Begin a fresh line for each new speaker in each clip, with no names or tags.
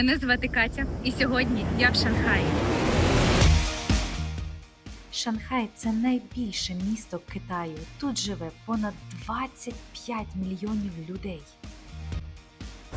Мене звати Катя, і сьогодні я в Шанхаї.
Шанхай це найбільше місто Китаю. Тут живе понад 25 мільйонів людей.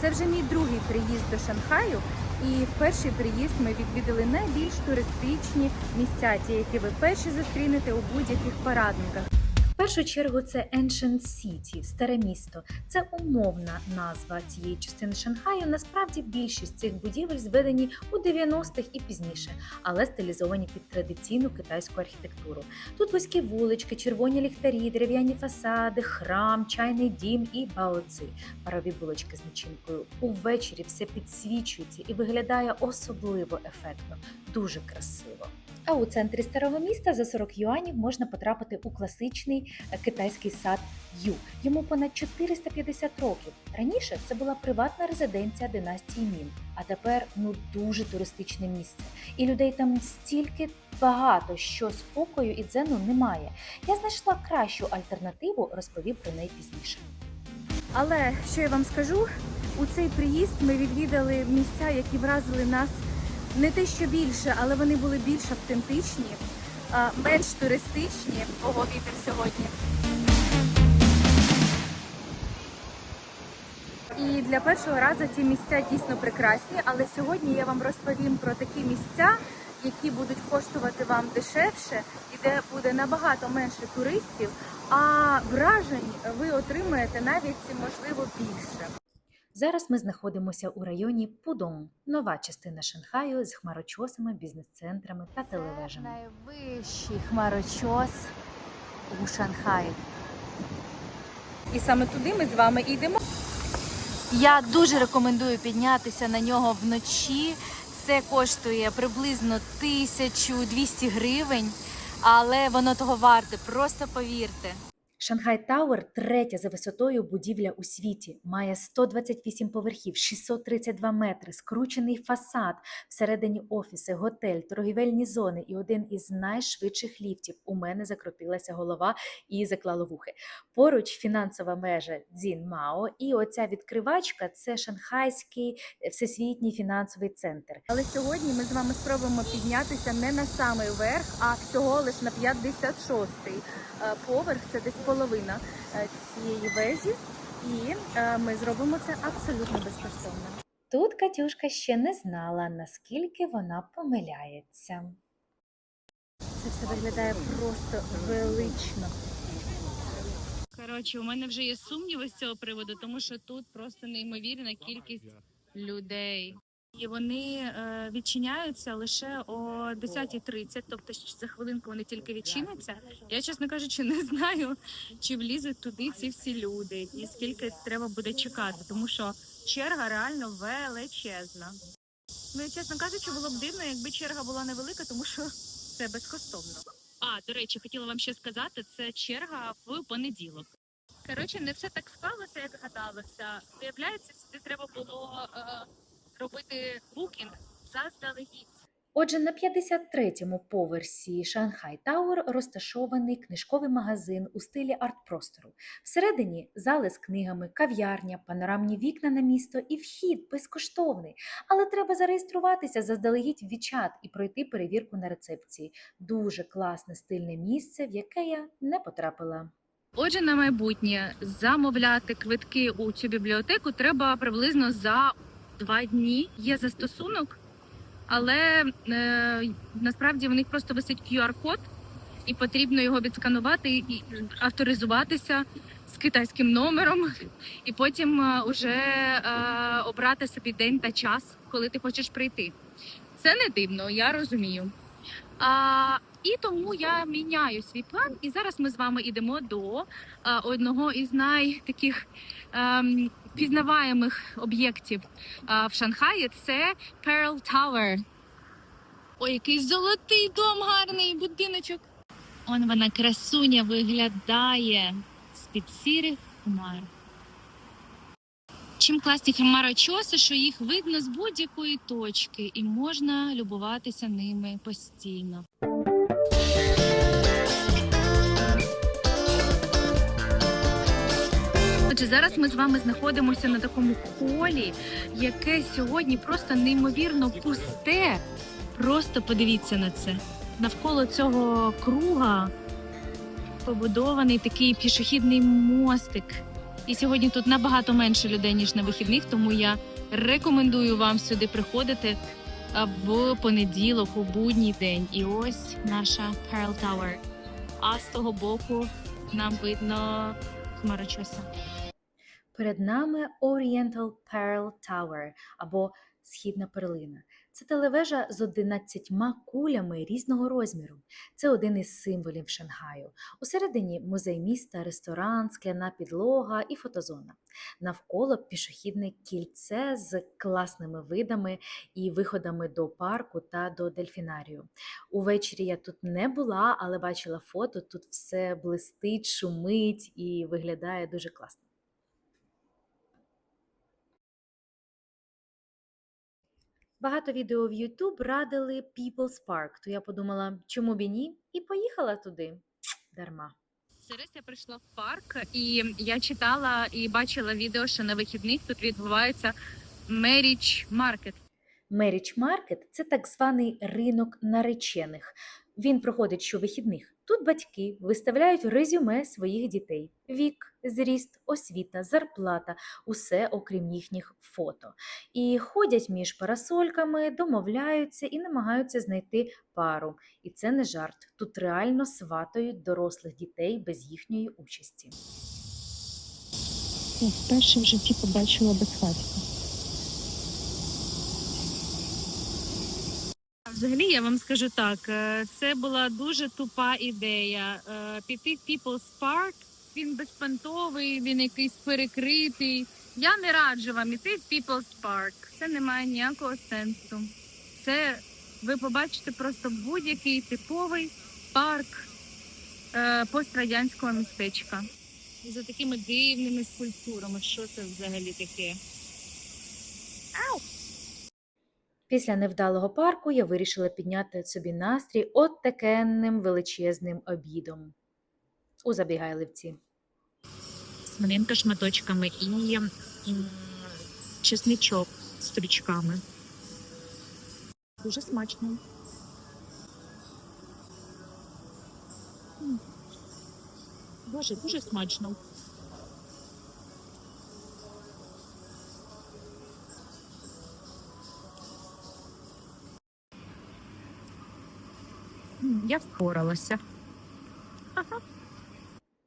Це вже мій другий приїзд до Шанхаю, і в перший приїзд ми відвідали найбільш туристичні місця, ті, які ви перші зустрінете у будь-яких парадниках.
В першу чергу це Ancient City, старе місто. Це умовна назва цієї частини Шанхаю. Насправді більшість цих будівель зведені у 90-х і пізніше, але стилізовані під традиційну китайську архітектуру. Тут вузькі вулички, червоні ліхтарі, дерев'яні фасади, храм, чайний дім і баоци, парові булочки з начинкою. Увечері все підсвічується і виглядає особливо ефектно, дуже красиво. А у центрі старого міста за 40 юанів можна потрапити у класичний е, китайський сад Ю. Йому понад 450 років. Раніше це була приватна резиденція династії Мін, а тепер ну дуже туристичне місце. І людей там стільки багато, що спокою і дзену немає. Я знайшла кращу альтернативу, розповів про неї пізніше.
Але що я вам скажу, у цей приїзд ми відвідали місця, які вразили нас не те, що більше, але вони були більш автентичні, менш туристичні. Ого, сьогодні. І для першого разу ті місця дійсно прекрасні, але сьогодні я вам розповім про такі місця, які будуть коштувати вам дешевше і де буде набагато менше туристів, а вражень ви отримаєте навіть можливо більше.
Зараз ми знаходимося у районі Пудong, нова частина Шанхаю з хмарочосами, бізнес-центрами та телевежами.
Найвищий хмарочос у Шанхаї.
І саме туди ми з вами йдемо.
Я дуже рекомендую піднятися на нього вночі. Це коштує приблизно 1200 гривень, але воно того варте. Просто повірте.
Шанхай Тауер третя за висотою будівля у світі. Має 128 поверхів, 632 метри, скручений фасад, всередині офіси, готель, торгівельні зони і один із найшвидших ліфтів. У мене закрутилася голова і заклало вухи. Поруч фінансова межа Дзін Мао, і оця відкривачка це шанхайський е, всесвітній фінансовий центр.
Але сьогодні ми з вами спробуємо піднятися не на самий верх, а всього лиш на 56-й е, поверх. Це десь половина е, цієї вежі. І ми зробимо це абсолютно безкоштовно.
Тут Катюшка ще не знала, наскільки вона помиляється.
Це все виглядає просто велично.
Коротше, у мене вже є сумніви з цього приводу, тому що тут просто неймовірна кількість людей. І вони е, відчиняються лише о 10.30, тобто за хвилинку вони тільки відчиняться. Я, чесно кажучи, не знаю, чи влізуть туди ці всі люди, і скільки треба буде чекати, тому що черга реально величезна. Ну чесно кажучи, було б дивно, якби черга була невелика, тому що це безкоштовно. А, до речі, хотіла вам ще сказати, це черга в понеділок. Коротше, не все так склалося, як гадалося. Виявляється, сюди треба було е, робити букінг заздалегідь.
Отже, на 53-му поверсі Шанхай Тауер розташований книжковий магазин у стилі арт-простору. Всередині зали з книгами, кав'ярня, панорамні вікна на місто і вхід безкоштовний. Але треба зареєструватися заздалегідь в Вічат і пройти перевірку на рецепції. Дуже класне стильне місце, в яке я не потрапила.
Отже, на майбутнє замовляти квитки у цю бібліотеку треба приблизно за два дні. Є застосунок, але е, насправді в них просто висить QR-код, і потрібно його відсканувати і авторизуватися з китайським номером, і потім е, уже е, обрати собі день та час, коли ти хочеш прийти. Це не дивно, я розумію. А, і тому я міняю свій план. І зараз ми з вами йдемо до а, одного із найтаких ем, впізнаваємих об'єктів в Шанхаї. Це Pearl Tower. Ой, який золотий дом, гарний будиночок. Он вона красуня виглядає з-під сірих хмар. Чим класні хмарочоси, що їх видно з будь-якої точки, і можна любуватися ними постійно. Отже, зараз ми з вами знаходимося на такому колі, яке сьогодні просто неймовірно пусте. Просто подивіться на це. Навколо цього круга побудований такий пішохідний мостик. І сьогодні тут набагато менше людей, ніж на вихідних, тому я рекомендую вам сюди приходити в понеділок, у будній день. І ось наша Pearl Tower. А з того боку нам видно хмарочоса.
Перед нами Oriental Pearl Tower або Східна перлина. Це телевежа з 11 кулями різного розміру. Це один із символів Шанхаю. Усередині музей міста, ресторан, скляна підлога і фотозона. Навколо пішохідне кільце з класними видами і виходами до парку та до дельфінарію. Увечері я тут не була, але бачила фото. Тут все блистить, шумить і виглядає дуже класно. Багато відео в YouTube радили People's Park, то я подумала, чому б і ні, і поїхала туди. Дарма.
Зараз я прийшла в парк, і я читала і бачила відео, що на вихідних тут відбувається Меріч Маркет.
Меріч Маркет це так званий ринок наречених. Він проходить щовихідних. Тут батьки виставляють резюме своїх дітей: вік, зріст, освіта, зарплата, усе окрім їхніх фото. І ходять між парасольками, домовляються і намагаються знайти пару. І це не жарт. Тут реально сватають дорослих дітей без їхньої участі.
Я вперше в житті побачила безхатька. Взагалі, я вам скажу так, е, це була дуже тупа ідея. Е, Піти в People's Park, він безпонтовий, він якийсь перекритий. Я не раджу вам іти в People's Park. Це не має ніякого сенсу. Це ви побачите просто будь-який типовий парк е, пострадянського містечка. За такими дивними скульптурами. Що це взагалі таке?
Після невдалого парку я вирішила підняти собі настрій от такенним величезним обідом у Забігайливці.
Смолінка шматочками і м, чесничок з стрічками. Дуже смачно. Боже, дуже смачно. Я впоралася.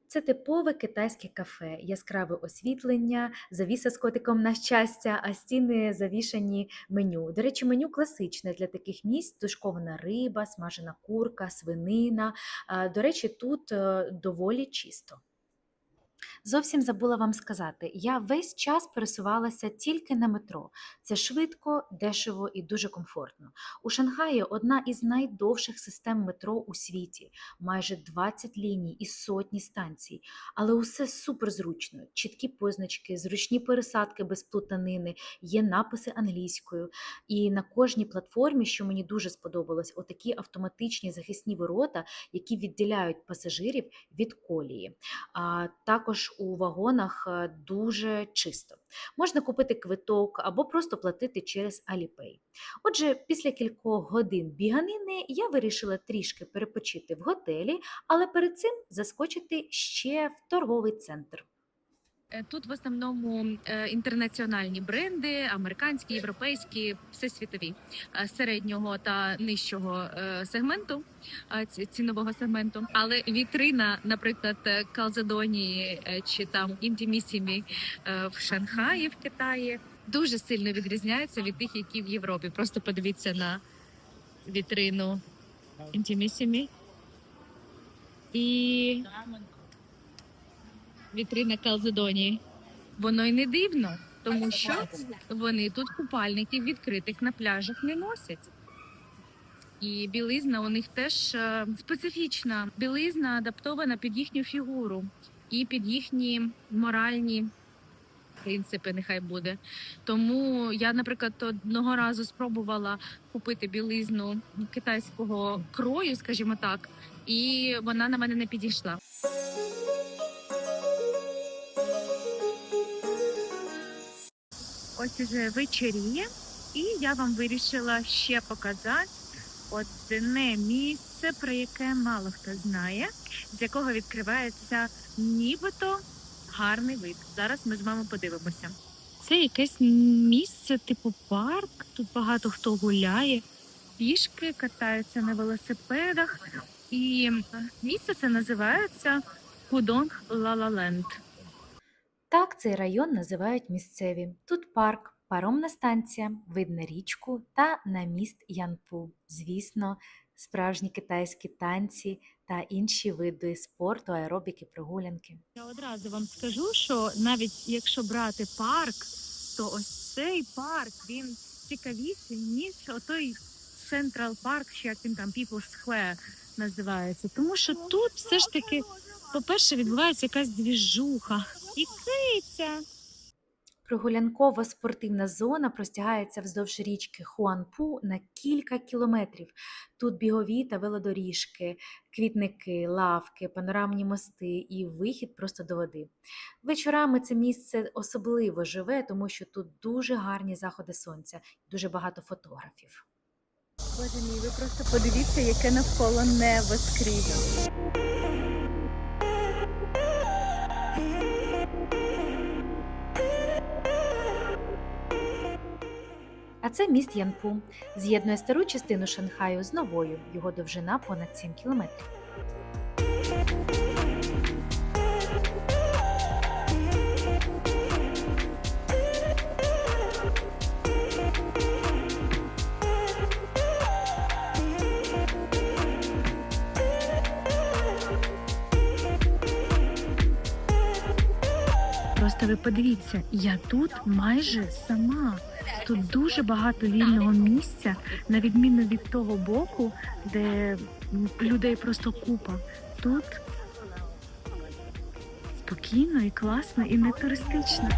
Це типове китайське кафе, яскраве освітлення, завіса з котиком на щастя, а стіни завішані меню. До речі, меню класичне для таких місць: тушкована риба, смажена курка, свинина. До речі, тут е, доволі чисто. Зовсім забула вам сказати, я весь час пересувалася тільки на метро. Це швидко, дешево і дуже комфортно. У Шанхаї одна із найдовших систем метро у світі, майже 20 ліній і сотні станцій. Але усе суперзручно, чіткі позначки, зручні пересадки без плутанини, є написи англійською. І на кожній платформі, що мені дуже сподобалось, отакі автоматичні захисні ворота, які відділяють пасажирів від колії. А також у вагонах е, дуже чисто. Можна купити квиток або просто платити через Alipay. Отже, після кількох годин біганини я вирішила трішки перепочити в готелі, але перед цим заскочити ще в торговий центр.
Е, Тут в основному е, інтернаціональні бренди, американські, європейські, всесвітові е, середнього та нижчого сегменту цінового сегменту. Але вітрина, наприклад, Калзадоні е, чи там Інтімісімі е, в Шанхаї в Китаї дуже сильно відрізняється від тих, які в Європі. Просто подивіться на вітрину Інтімісімі і вітрина Калзадонії. Воно й не дивно, тому що вони тут купальників відкритих на пляжах не носять. І білизна у них теж е, специфічна. Білизна адаптована під їхню фігуру і під їхні моральні принципи, нехай буде. Тому я, наприклад, одного разу спробувала купити білизну китайського крою, скажімо так, і вона на мене не підійшла. Ось уже вечеріє, і я вам вирішила ще показати одне місце, про яке мало хто знає, з якого відкривається нібито гарний вид. Зараз ми з вами подивимося. Це якесь місце, типу парк. Тут багато хто гуляє, пішки катаються на велосипедах. І місце це називається Худонг Лалаленд.
Так цей район називають місцеві. Тут парк, паромна станція, видно річку та на міст Янпу. Звісно, справжні китайські танці та інші види спорту, аеробіки, прогулянки.
Я одразу вам скажу, що навіть якщо брати парк, то ось цей парк він цікавіший, ніж отой Central Park, чи як він там People's Square називається. Тому що тут все ж таки, по-перше, відбувається якась двіжуха і киця.
Прогулянкова спортивна зона простягається вздовж річки Хуанпу на кілька кілометрів. Тут бігові та велодоріжки, квітники, лавки, панорамні мости і вихід просто до води. Вечорами це місце особливо живе, тому що тут дуже гарні заходи сонця, дуже багато фотографів.
Боже мій, ви просто подивіться, яке навколо небо скрізь.
Це міст Янпу. З'єднує стару частину Шанхаю з новою. Його довжина понад 7 кілометрів.
Просто ви подивіться, я тут майже сама. Тут дуже багато вільного місця, на відміну від того боку, де людей просто купа. Тут спокійно і класно, і не туристично.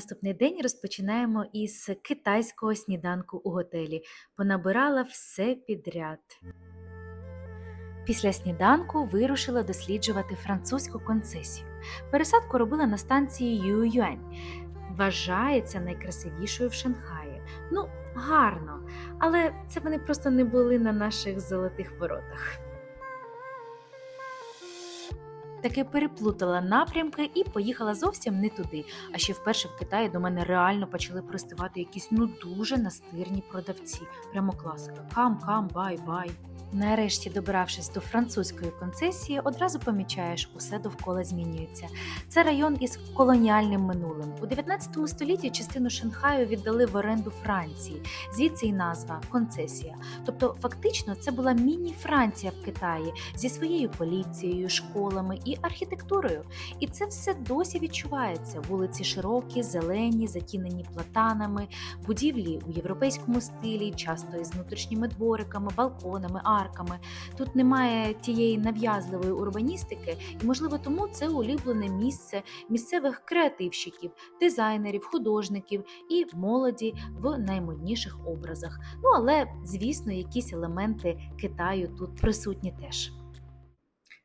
Наступний день розпочинаємо із китайського сніданку у готелі. Понабирала все підряд. Після сніданку вирушила досліджувати французьку концесію. Пересадку робила на станції Ююань. Вважається найкрасивішою в Шанхаї. Ну, гарно, але це вони просто не були на наших золотих воротах. Таки переплутала напрямки і поїхала зовсім не туди. А ще вперше в Китаї до мене реально почали приставати якісь ну дуже настирні продавці. Прямо класика. Кам, кам, бай, бай. Нарешті, добравшись до французької концесії, одразу помічаєш, усе довкола змінюється. Це район із колоніальним минулим. У 19 столітті частину Шанхаю віддали в оренду Франції, звідси й назва концесія. Тобто, фактично, це була міні-Франція в Китаї зі своєю поліцією, школами і архітектурою. І це все досі відчувається. Вулиці широкі, зелені, затінені платанами, будівлі у європейському стилі, часто із внутрішніми двориками, балконами, арками. Тут немає тієї нав'язливої урбаністики, і, можливо, тому це улюблене місце місцевих креативщиків, дизайнерів, художників і молоді в наймодніших образах. Ну але, звісно, якісь елементи Китаю тут присутні теж.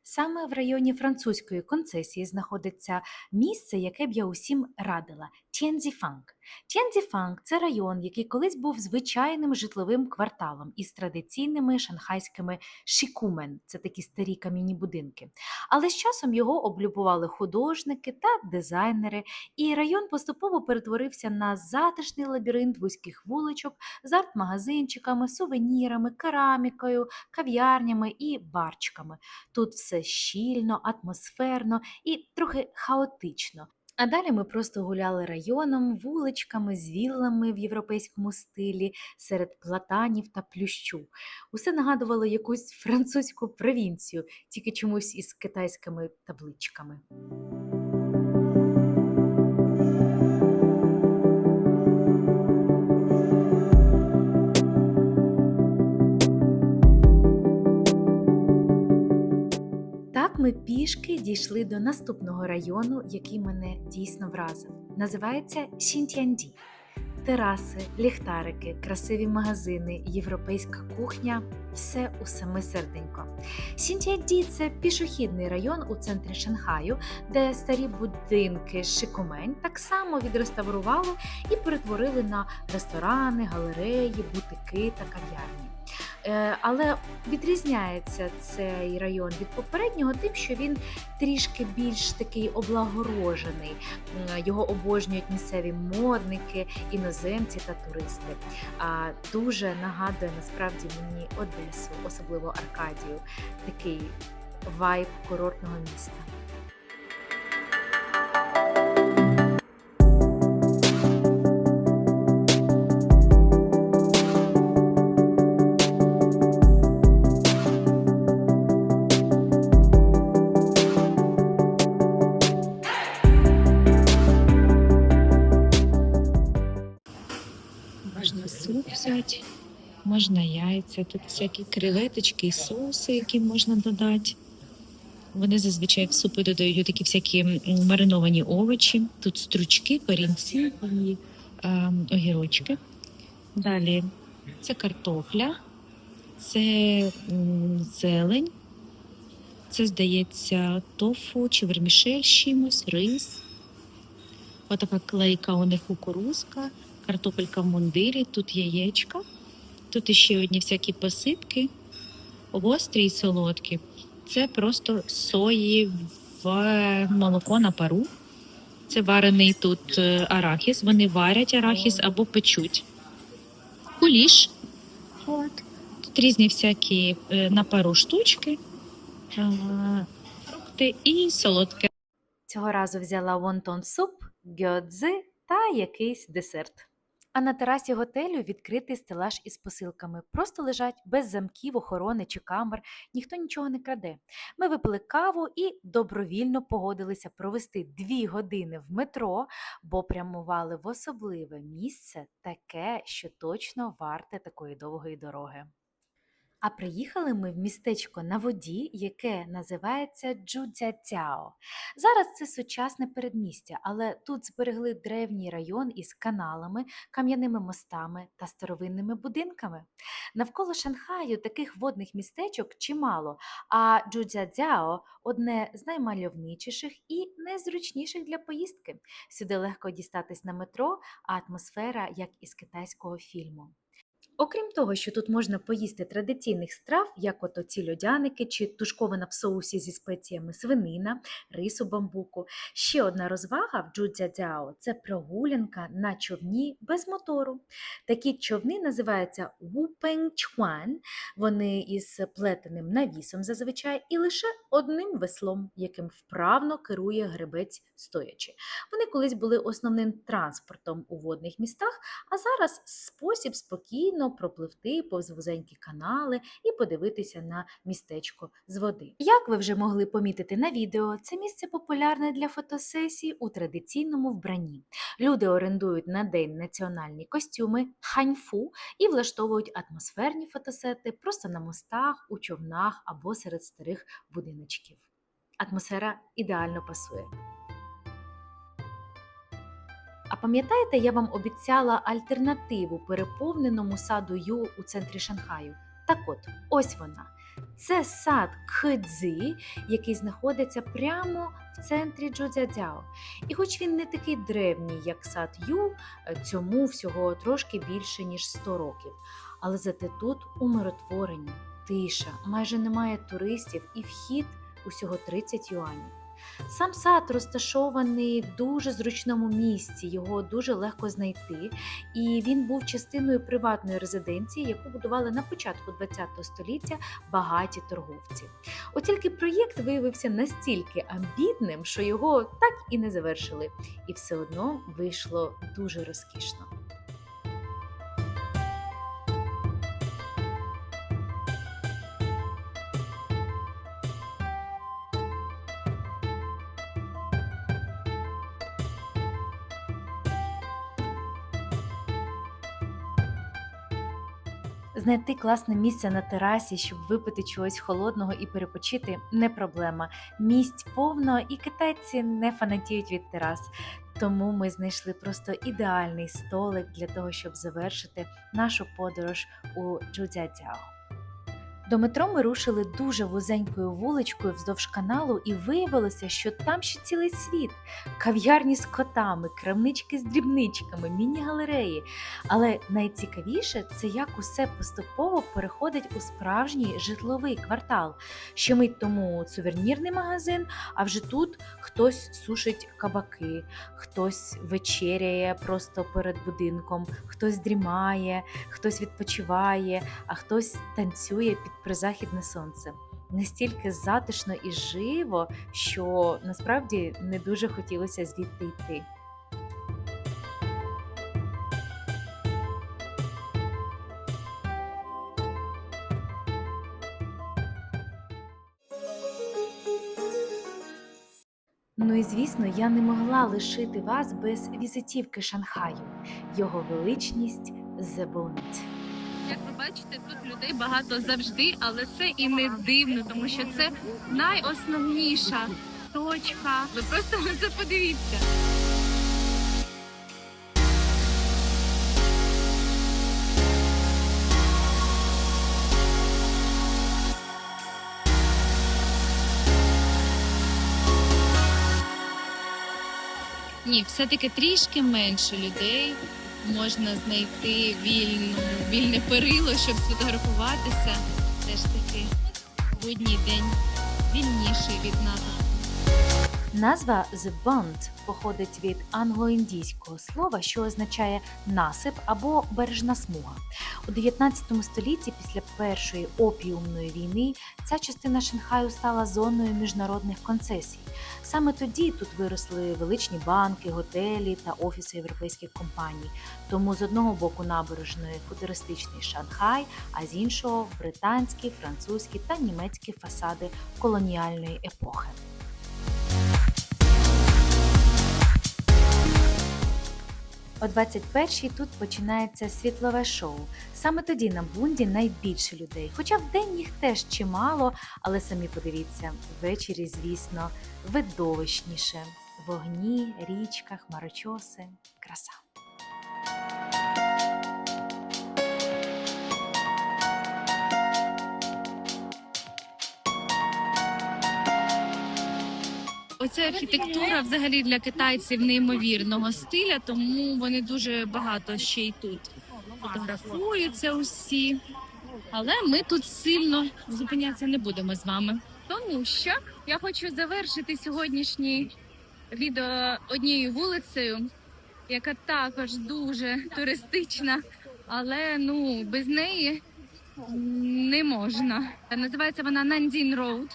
Саме в районі французької концесії знаходиться місце, яке б я усім радила Тєнзіфанг. Тєнзіфанг – це район, який колись був звичайним житловим кварталом із традиційними шанхайськими шікумен це такі старі кам'яні будинки. Але з часом його облюбували художники та дизайнери, і район поступово перетворився на затишний лабіринт вузьких вуличок з арт-магазинчиками, сувенірами, керамікою, кав'ярнями і барчиками. Тут все щільно, атмосферно і трохи хаотично. А далі ми просто гуляли районом, вуличками, з віллами в європейському стилі, серед платанів та плющу. Усе нагадувало якусь французьку провінцію, тільки чомусь із китайськими табличками. Ми пішки дійшли до наступного району, який мене дійсно вразив. Називається Сінтянді. Тераси, ліхтарики, красиві магазини, європейська кухня все у саме серденько. Сінтянді це пішохідний район у центрі Шанхаю, де старі будинки шикомень так само відреставрували і перетворили на ресторани, галереї, бутики та кав'ярні. Е, Але відрізняється цей район від попереднього тим, що він трішки більш такий облагорожений. Його обожнюють місцеві модники, іноземці та туристи. А дуже нагадує насправді мені Одесу, особливо Аркадію, такий вайб курортного міста.
Яйця, тут всякі креветочки і соуси, які можна додати. Вони зазвичай в супи додають такі всякі мариновані овочі. Тут стручки, корінці і е, огірочки. Далі це картопля, це зелень, це, здається, тофу чи вермішель з рис. Отака клейка у них кукурузка картопелька в мундирі, тут яєчка, тут іще одні всякі посипки, гострі і солодкі. Це просто сої в молоко на пару. Це варений тут е, арахіс. Вони варять арахіс або печуть. Куліш. От. Тут різні всякі е, на пару штучки, е, фрукти і солодке.
Цього разу взяла вонтон суп, гьодзи та якийсь десерт. А на терасі готелю відкритий стелаж із посилками. Просто лежать без замків, охорони чи камер, ніхто нічого не краде. Ми випили каву і добровільно погодилися провести дві години в метро, бо прямували в особливе місце, таке, що точно варте такої довгої дороги. А приїхали ми в містечко на воді, яке називається Джудзяцяо. Зараз це сучасне передмістя, але тут зберегли древній район із каналами, кам'яними мостами та старовинними будинками. Навколо Шанхаю таких водних містечок чимало, а Джудзядзяо одне з наймальовничіших і найзручніших для поїздки. Сюди легко дістатись на метро, а атмосфера як із китайського фільму. Окрім того, що тут можна поїсти традиційних страв, як ото ці льодяники чи тушкована в соусі зі спеціями свинина, рису бамбуку. Ще одна розвага в Джудзядзяо – це прогулянка на човні без мотору. Такі човни називаються Вупенчхуан. Вони із плетеним навісом зазвичай і лише одним веслом, яким вправно керує гребець стоячи. Вони колись були основним транспортом у водних містах, а зараз спосіб спокійно пропливти повз вузенькі канали і подивитися на містечко з води. Як ви вже могли помітити на відео, це місце популярне для фотосесій у традиційному вбранні. Люди орендують на день національні костюми ханьфу і влаштовують атмосферні фотосети просто на мостах, у човнах або серед старих будиночків. Атмосфера ідеально пасує. А пам'ятаєте, я вам обіцяла альтернативу переповненому саду Ю у центрі Шанхаю? Так от, ось вона. Це сад Кхедзи, який знаходиться прямо в центрі Джудзядзяо. І хоч він не такий древній, як сад Ю, е, цьому всього трошки більше, ніж 100 років. Але зате тут умиротворення, тиша, майже немає туристів і вхід усього 30 юанів. Сам сад розташований в дуже зручному місці, його дуже легко знайти, і він був частиною приватної резиденції, яку будували на початку ХХ століття багаті торговці. От тільки проєкт виявився настільки амбітним, що його так і не завершили, і все одно вийшло дуже розкішно. Знайти класне місце на терасі, щоб випити чогось холодного і перепочити не проблема. Місць повно, і китайці не фанатіють від терас. Тому ми знайшли просто ідеальний столик для того, щоб завершити нашу подорож у Джудзядзяо. До метро ми рушили дуже вузенькою вуличкою вздовж каналу, і виявилося, що там ще цілий світ: кав'ярні з котами, крамнички з дрібничками, міні-галереї. Але найцікавіше це як усе поступово переходить у справжній житловий квартал. Ще мить тому сувенірний магазин, а вже тут хтось сушить кабаки, хтось вечеряє просто перед будинком, хтось дрімає, хтось відпочиває, а хтось танцює під призахідне сонце. Настільки затишно і живо, що насправді не дуже хотілося звідти йти. Ну і звісно, я не могла лишити вас без візитівки Шанхаю. Його величність The.
Як ви бачите, тут людей багато завжди, але це і не дивно, тому що це найосновніша точка. Ви просто на це подивіться. Ні, все-таки трішки менше людей. Можна знайти вільну, вільне перило, щоб сфотографуватися. Все ж таки будній день вільніший від натовпу.
Назва The Bund походить від англо-індійського слова, що означає насип або бережна смуга. У 19 столітті, після першої опіумної війни, ця частина Шанхаю стала зоною міжнародних концесій. Саме тоді тут виросли величні банки, готелі та офіси європейських компаній. Тому з одного боку набережної футуристичний Шанхай, а з іншого британські, французькі та німецькі фасади колоніальної епохи. О 21-й тут починається світлове шоу. Саме тоді на бунді найбільше людей. Хоча в день їх теж чимало, але самі подивіться, ввечері, звісно, видовищніше. Вогні, річка, хмарочоси, краса.
Оця архітектура взагалі для китайців неймовірного стиля, тому вони дуже багато ще й тут фотографуються усі. Але ми тут сильно зупинятися не будемо з вами. Тому що я хочу завершити сьогоднішнє відео однією вулицею, яка також дуже туристична, але ну без неї не можна. Називається вона Нандін Роуд,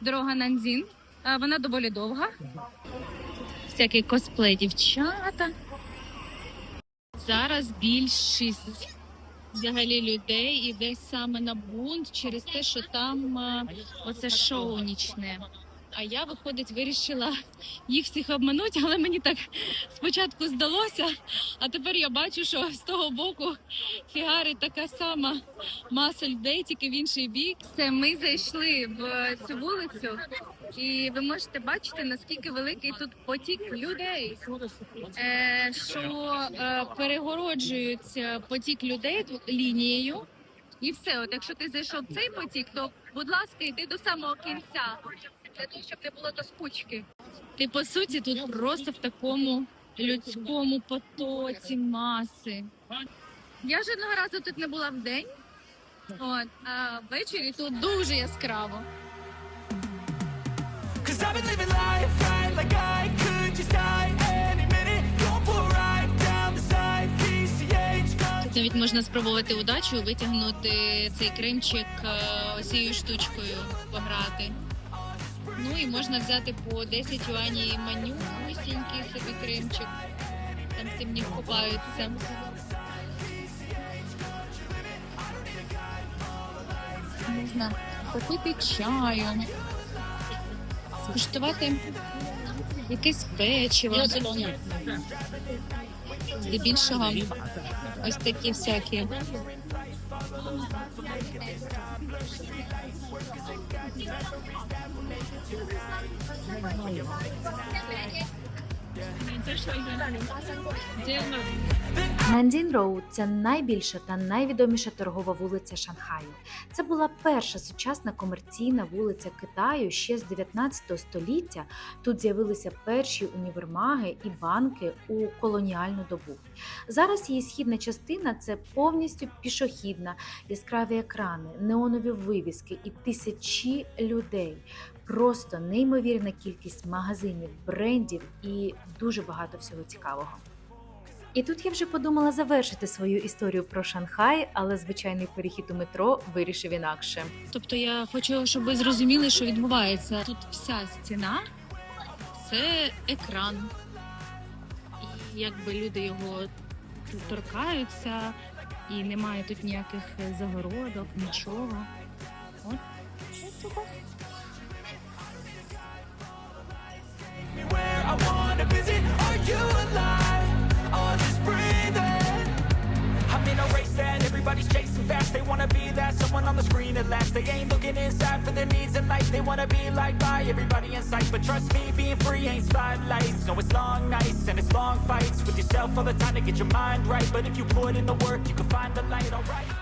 дорога Нандін. А, Вона доволі довга. Всякий косплей дівчата. Зараз більшість взагалі людей іде саме на бунт через те, що там оце шоу нічне. А я, виходить, вирішила їх всіх обманути, але мені так спочатку здалося, а тепер я бачу, що з того боку фігарить така сама маса людей, тільки в інший бік. Це ми зайшли в цю вулицю, і ви можете бачити, наскільки великий тут потік людей, е, що е, перегороджують потік людей лінією. І все, от якщо ти зайшов в цей потік, то будь ласка, йди до самого кінця, для того, щоб не було доскучки. Ти по суті тут просто в такому людському потоці маси. Я жодного разу тут не була в день, от, а ввечері тут дуже яскраво. Тут навіть можна спробувати удачу витягнути цей кремчик е, оцією штучкою пограти. Ну і можна взяти по 10 юанів меню, усінький собі кремчик. Там всі в них купаються. Можна попити чаю, скуштувати якесь печиво. Здебільшого ось такі всякі work cause got memories that will make it you.
Нандін Роуд це найбільша та найвідоміша торгова вулиця Шанхаю. Це була перша сучасна комерційна вулиця Китаю ще з 19 століття. Тут з'явилися перші універмаги і банки у колоніальну добу. Зараз її східна частина це повністю пішохідна, яскраві екрани, неонові вивіски і тисячі людей. Просто неймовірна кількість магазинів, брендів і дуже багато всього цікавого. І тут я вже подумала завершити свою історію про Шанхай, але звичайний перехід у метро вирішив інакше.
Тобто я хочу, щоб ви зрозуміли, що відбувається. Тут вся стіна це екран. І якби люди його торкаються, і немає тут ніяких загородок, нічого. От.
You alive? Or just breathing? I'm in a race that everybody's chasing fast. They wanna be that someone on the screen at last. They ain't looking inside for their needs in life. They wanna be liked by everybody in sight. But trust me, being free ain't spotlights. No, it's long nights and it's long fights with yourself all the time to get your mind right. But if you put in the work, you can find the light, alright.